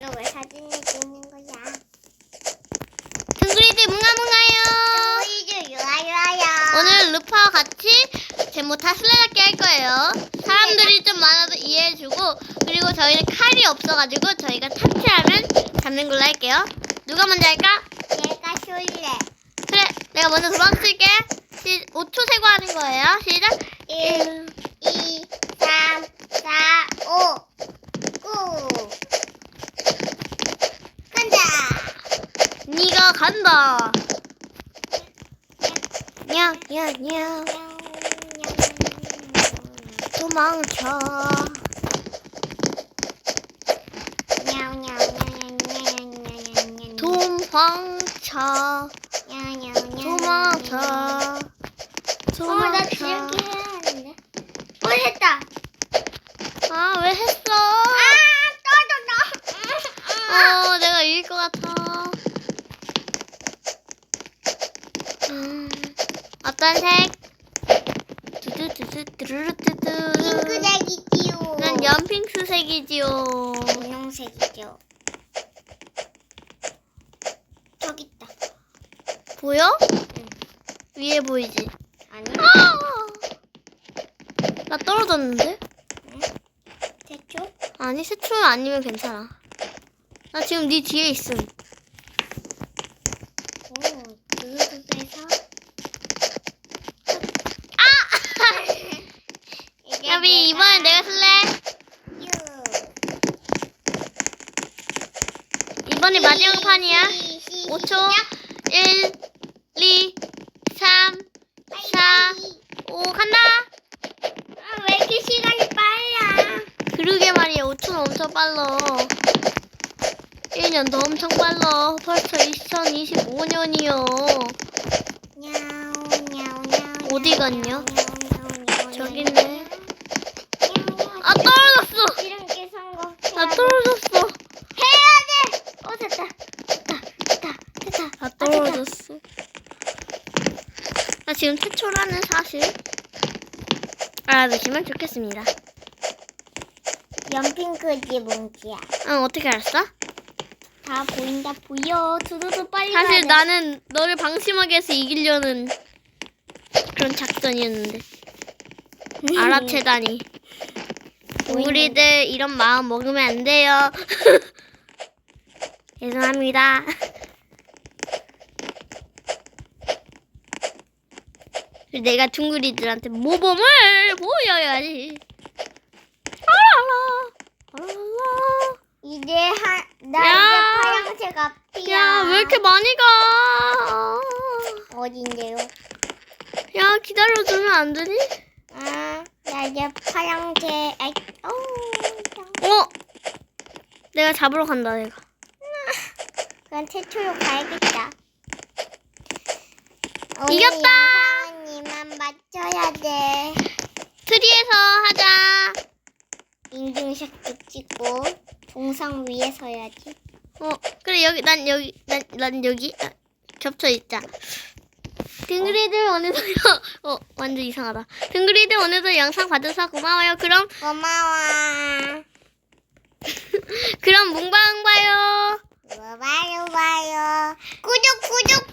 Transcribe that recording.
너왜 사진을 찍는 거야? 둥그리들 뭉아뭉아요. 저희도 유아유아요. 오늘 루파와 같이 제모 다 술래잡기 할 거예요. 사람들이 좀 많아도 이해해주고 그리고 저희는 칼이 없어가지고 저희가 탑치하면 잡는 걸로 할게요. 누가 먼저 할까? 얘가 술래. 그래, 내가 먼저 도망칠게. 시, 5초 세고 하는 거예요. 시작. 1, 2, 3, 4, 5, 9. 간다. 니가 간다. 냐냐냐 도망쳐. 도망쳐. 도망쳐. 어떤 색? 두두두두 두루루뚜뚜. 핑크색이지요. 난 연핑크색이지요. 분홍색이죠. 저기 있다. 보여? 위에 보이지? 아니, 아! 나 떨어졌는데? 대초? 아니, 세초 아니면 괜찮아. 나 지금 네 뒤에 있음. 오, 그룹에서. 아! 이제 야비, 이번엔 내가 쓸래? 유. 이번이 마지막 판이야. 시, 시, 5초. 시작. 1, 2, 3, 4, 5, 간다! 아, 왜 이렇게 시간이 빨라? 그러게 말이야. 5초는 엄청 빨라. 1년도 엄청 빨라. 벌써 2025년이요. 냐우, 냐우, 냐우, 어디 갔냐? 저기 있네. 냐우, 냐우. 아, 떨어졌어! 이름께 성공. 나 떨어졌어. 해야 돼. 어 됐다. 됐다. 됐다. 됐다. 나 떨어졌어. 나 지금 최초라는 사실 알아두시면 좋겠습니다. 연핑크지 몽키야. 응, 어떻게 알았어? 다 보인다 보여. 두두두 빨리 사실 가야 돼. 나는 너를 방심하게 해서 이기려는 그런 작전이었는데. 알아채다니. 우리들 이런 마음 먹으면 안 돼요. 죄송합니다. 내가 둥그리들한테 모범을 보여야지. 아랄라, 아랄라. 이제 야. 이제 파랑색 앞이야. 야, 왜 이렇게 많이 가? 어딘데요? 야, 기다려주면 안 되니? 아, 나 이제 파랑색. 아이, 어. 어? 내가 잡으러 간다, 내가. 그럼 최초로 가야겠다. 이겼다! 돼. 트리에서 하자. 인증샷도 찍고 동상 위에 서야지. 어, 그래, 여기, 난 여기, 난, 난 여기, 아, 겹쳐 있자. 등그리들 오늘도요, 어, 완전 이상하다. 등그리들 오늘도 영상 봐줘서 고마워요. 그럼, 고마워. 그럼 뭉방 봐요. 봐요, 봐요. 구독, 구독,